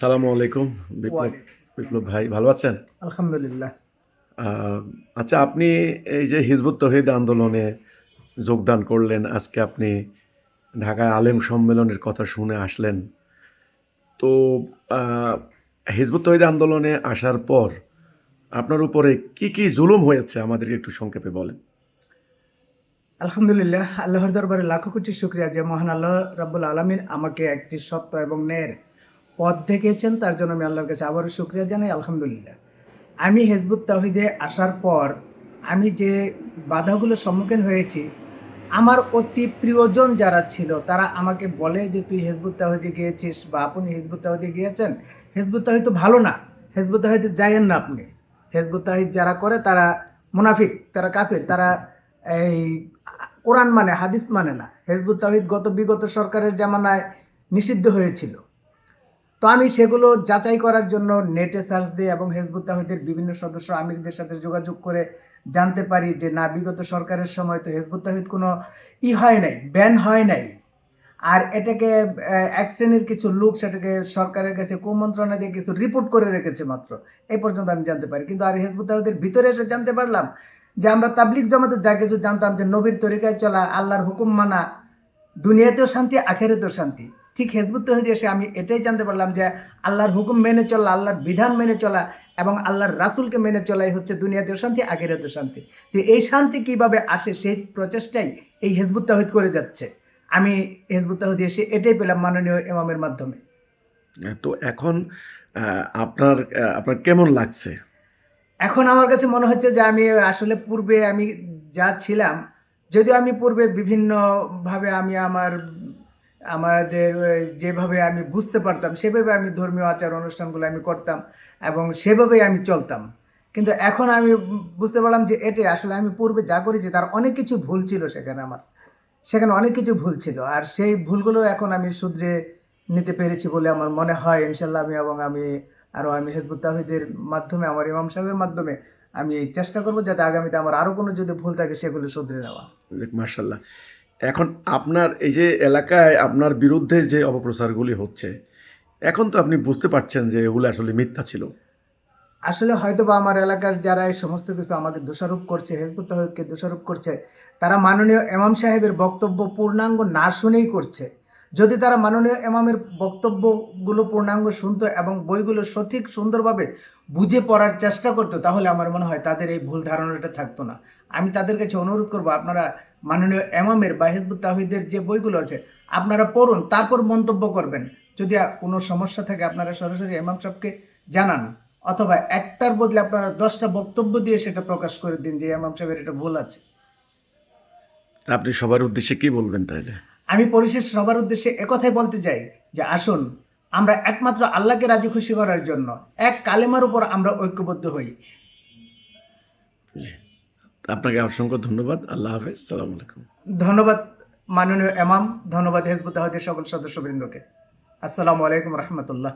সালামু আলাইকুম বিপ্লব বিপ্লব ভাই ভালো আছেন? আলহামদুলিল্লাহ। আচ্ছা আপনি এই যে হিজবুত তহিদ আন্দোলনে যোগদান করলেন আজকে আপনি ঢাকায় আলেম সম্মেলনের কথা শুনে আসলেন। তো হিজবুত তহিদ আন্দোলনে আসার পর আপনার উপরে কি কি জুলুম হয়েছে আমাদেরকে একটু সংক্ষেপে বলেন। আলহামদুলিল্লাহ আল্লাহর দরবারে লাখো কোটি শুক্রিয়া যে মহান আল্লাহ রাব্বুল আলমিন আমাকে একটি সত্য এবং ন্যায়ের পথ দেখিয়েছেন, তার জন্য আমি আল্লাহর কাছে আবারও শুক্রিয়া জানাই, আলহামদুলিল্লাহ। আমি হেজবুত তাহিদে আসার পর আমি যে বাধাগুলোর সম্মুখীন হয়েছি, আমার অতি প্রিয়জন যারা ছিল, তারা আমাকে বলে যে, তুই হেজবুত তাহিদে গিয়েছিস বা আপনি হেজবুত তাহিদে গিয়েছেন? হেজবুত তাহিদ তো ভালো না। হেজবুত তাহিদে যাইয়েন না আপনি। হেজবুত তাহিদ যারা করে, তারা মুনাফিক, তারা কাফের, তারা এই কোরআন মানে হাদিস মানে না। হেজবুত তাহিদ গত বিগত সরকারের জামানায় নিষিদ্ধ হয়েছিল। তো আমি সেগুলো যাচাই করার জন্য নেটে সার্চ দিই এবং হেজবুত তাহিদের বিভিন্ন সদস্য আমিরদের সাথে যোগাযোগ করে জানতে পারি যে না, বিগত সরকারের সময় তো হেজবুত তাহিদ কোনো ই হয় নাই ব্যান হয় নাই। আর এটাকে এক শ্রেণির কিছু লোক সেটাকে সরকারের কাছে কুমন্ত্রণা দিয়ে কিছু রিপোর্ট করে রেখেছে মাত্র। এই পর্যন্ত আমি জানতে পারি। কিন্তু আর হেজবুত তাহিদের ভিতরে এসে জানতে পারলাম যে আমরা তাবলিক জমাতে যা কিছু জানতাম যে নবীর তরিকায় চলা, আল্লাহর হুকুম মানা, দুনিয়াতেও শান্তি, আখেরাতেও শান্তি। ঠিক হেজবুত তহিদ এসে আমি এটাই জানতে পারলাম যে আল্লাহর হুকুম মেনে চলা আল্লাহর বিধান মেনে চলা এবং আল্লাহর রাসুলকে মেনে চলাই হচ্ছে দুনিয়াতেও শান্তি আখেরাতেও শান্তি তো এই শান্তি কীভাবে আসে সেই প্রচেষ্টাই এই হেজবুত তাহিদ করে যাচ্ছে। আমি হেজবুত তাহিদ এসে এটাই পেলাম মাননীয় ইমামের মাধ্যমে। তো এখন আপনার আপনার কেমন লাগছে? এখন আমার কাছে মনে হচ্ছে যে আমি আসলে পূর্বে আমি যা ছিলাম যদিও আমি পূর্বে বিভিন্নভাবে আমি আমার আমাদের যেভাবে আমি বুঝতে পারতাম, সেভাবে আমি ধর্মীয় আচার অনুষ্ঠানগুলো আমি করতাম এবং সেভাবেই আমি চলতাম। কিন্তু এখন আমি বুঝতে পারলাম যে এটাই, আসলে আমি পূর্বে যা করেছি তার অনেক কিছু ভুল ছিল সেখানে আমার। সেখানে অনেক কিছু ভুল ছিল আর সেই ভুলগুলো এখন আমি শুধরে নিতে পেরেছি বলে আমার মনে হয়। ইনশাল্লাহ আমি এবং আমি আরও আমি হেজবুত তাহিদের মাধ্যমে, আমার ইমাম সাহেবের মাধ্যমে আমি চেষ্টা করব যাতে আগামীতে আমার আরও কোনো যদি ভুল থাকে সেগুলো শুধরে নেওয়া। মার্শাল্লাহ এখন আপনার এই যে এলাকায় আপনার বিরুদ্ধে যে অপপ্রচারগুলি হচ্ছে, এখন তো আপনি বুঝতে পারছেন যে এগুলো আসলে মিথ্যা ছিল। আসলে হয়তো বা আমার এলাকার যারা এই সমস্ত কিছু আমাকে দোষারোপ করছে হেজবুত দোষারোপ করছে, তারা মাননীয় এমাম সাহেবের বক্তব্য পূর্ণাঙ্গ না শুনেই করছে। যদি তারা মাননীয় এমামের বক্তব্যগুলো পূর্ণাঙ্গ শুনতো এবং বইগুলো সঠিক সুন্দরভাবে বুঝে পড়ার চেষ্টা করতো, তাহলে আমার মনে হয় তাদের এই ভুল ধারণাটা থাকতো না। আমি তাদের কাছে অনুরোধ করব, আপনারা মাননীয় এমামের বা হেজবুত তাহিদের যে বইগুলো আছে আপনারা পড়ুন তারপর মন্তব্য করবেন। যদি কোনো সমস্যা থাকে আপনারা সরাসরি এমাম সাহেবকে জানান অথবা একটার বদলে আপনারা দশটা বক্তব্য দিয়ে সেটা প্রকাশ করে দিন যে এমাম সাহেবের এটা ভুল আছে। আপনি সবার উদ্দেশ্যে কি বলবেন তাহলে? আমি পরিশেষ সবার উদ্দেশ্যে একথাই বলতে চাই যে আসুন আমরা একমাত্র আল্লাহকে রাজি খুশি করার জন্য এক কালেমার উপর আমরা ঐক্যবদ্ধ হই। আপনাকে অসংখ্য ধন্যবাদ। আল্লাহ হাফেজ। সালাম আলাইকুম। ধন্যবাদ মাননীয় এমাম ধন্যবাদ হেজবুত সকল সদস্যবৃন্দকে। আসসালামু আলাইকুম রহমতুল্লাহ।